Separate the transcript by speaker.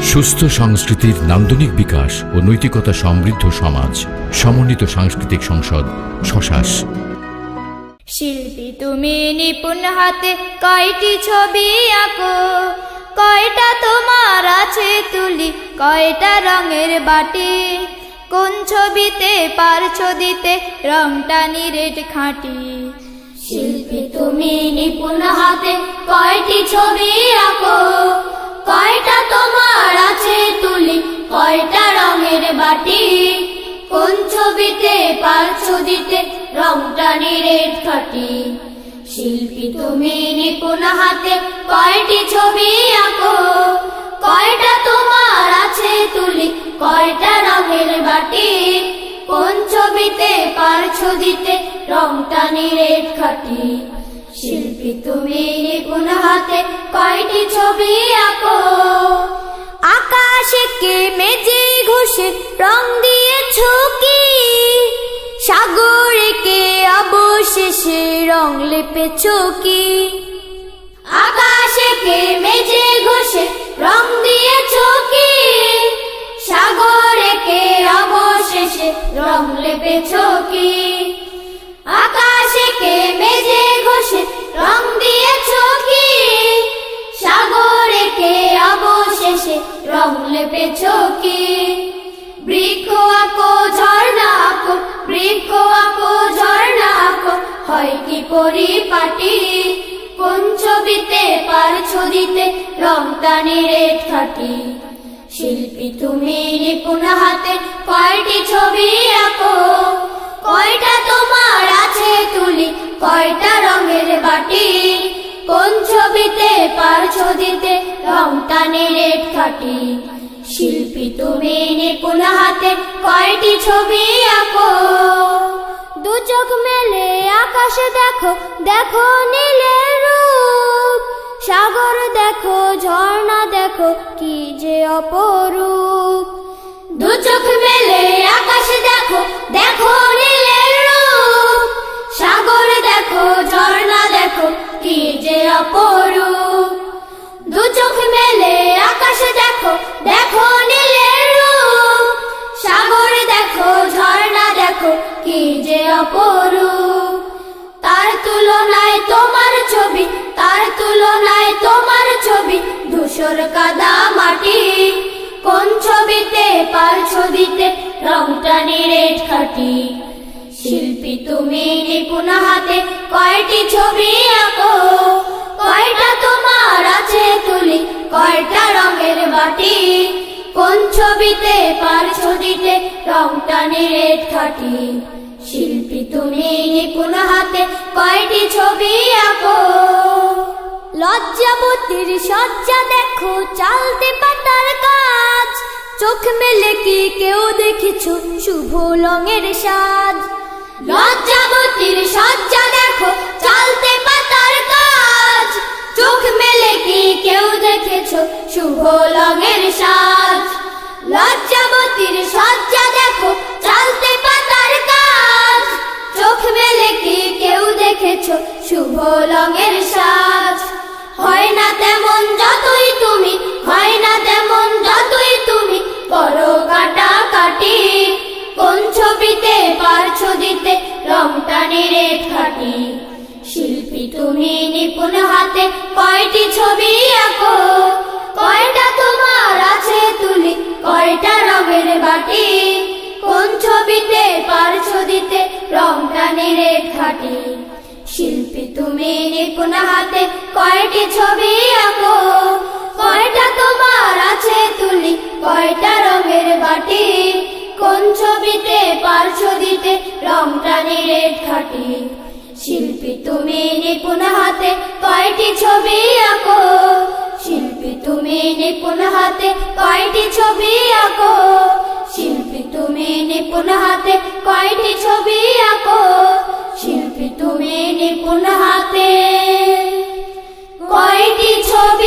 Speaker 1: সুস্থ সংস্কৃতির নান্দনিক বিকাশ ও নৈতিকতা সমৃদ্ধ সমাজ, সমন্বিত সাংস্কৃতিক সংসদ শশাস
Speaker 2: শিল্পী, তুমি নিপুণ হাতে কয়টি ছবি আঁকো? কয়টা তোমার আছে তুলি? কয়টা রঙের বাটি? কোন ছবিতে পারছ দিতে রংটা নিরেট খাঁটি? শিল্পী, তুমি নিপুণ হাতে কয়টি ছবি আঁকো? কয়টা তোমার আছে তুলি? কয়টা রঙের বাটি? কোন ছবিতে পারছ দিতে রংটা নিরেট খাটি শিল্পী তুমি নিপুণ হাতে কয়টি ছবি আঁকো? কয়টা তোমার আছে তুলি? কয়টা রঙের বাটি? কোন ছবিতে পারছ দিতে রংটা নিরেট খাটি তুমি হাতে কয়টি ছবি আঁকো? আকাশে কে মেজে ঘষে রং দিয়েছ কি? সাগরে কে অবশেষে রং লেপেছ কি? আকাশে কে মেজে ঘষে রং দিয়েছ কি? সাগরে কে অবশেষে রং লেপেছ কি? আকাশে কে মেজে ঘষে রং দিয়েছ কি সাগরে কে অবশেষে রং লেপেছ কি বৃক্ষ আঁকো, ঝর্ণা আঁকো, বৃক্ষ পরিপাটি? কোন ছবিতে পারছ দিতে রংটা নিরেট শিল্পী তুমি নিপুণ হাতে কয়টি ছবি আঁকো? কয়টা তোমার আছে তুলি? কয়টা রঙের বাটি? কোন ছবিতে পারছ দিতে রংটা নিরেট খাটি? শিল্পী তুমি নিপুণ হাতে কয়টি ছবি আঁকো? দু চোখ মেলে আকাশে দেখো দেখো নীলের রূপ। সাগর দেখো, ঝর্ণা দেখো, কি যে অপরূপ। দু চোখ মেলে আকাশে দেখো দেখো নীলের যে দু চোখ মেলে আকাশে দেখো দেখো নীলের রূপ। সাগর দেখো, ঝর্ণা দেখো, কি যে অপরূপ। তার তুলনায় তোমার ছবি, তার তুলনায় তোমার ছবি, ধূসর কাদা মাটি। কোন ছবিতে পারছ দিতে রংটা নিরেট খাটি। শিল্পী তুমি নিপুণ হাতে, কয়টি ছবি আঁকো? কয়টা তোমার আছে তুলি? কয়টা রঙের বাটি? কোন ছবিতে পারছ দিতে রংটা নিরেট খাটি? শিল্পী তুমি নিপুণ হাতে কয়টি ছবি আঁকো? লজ্জাবতীর সজ্জা দেখো চালতে পাতার কাজ। চোখ মেলে কি কেউ দেখেছ শুভ লঙের সাজ? লজ্জাবতীর সজ্জা দেখো চালতে চোখ মেলে কি কেউ দেখেছ? শুভ লঙের সাজ। লজ্জাবতীর সজ্জা দেখো, চালতে পাতার কাজ। চোখ মেলে কি কেউ দেখেছ? শুভ লঙের সাজ। হয় না তেমন যতই তুমি, হয় না তেমন যতই তুমি করো কাটা কাটি কোন ছবিতে পারছ দিতে, রংটা নিরেট খাটি। তুমি নিপুণ হাতে কয়টি ছবি আঁকো? কয়টা তোমার আছে তুলি? কয়টা রঙের বাটি? কোন ছবিতে পারছ দিতে রংটা নিরেট খাটি শিল্পী তুমি নিপুণ হাতে কয়টি ছবি আঁকো? কয়টা তোমার আছে তুলি? কয়টা রঙের বাটি? কোন ছবিতে পারছ দিতে রংটা নিরেট খাটি শিল্পী তুমি নিপুণ হাতে কয়টি ছবি আঁকো? শিল্পী তুমি নিপুণ হাতে কয়টি ছবি আঁকো? শিল্পী তুমি নিপুণ হাতে কয়টি ছবি আঁকো? শিল্পী তুমি নিপুণ হাতে কয়টি ছবি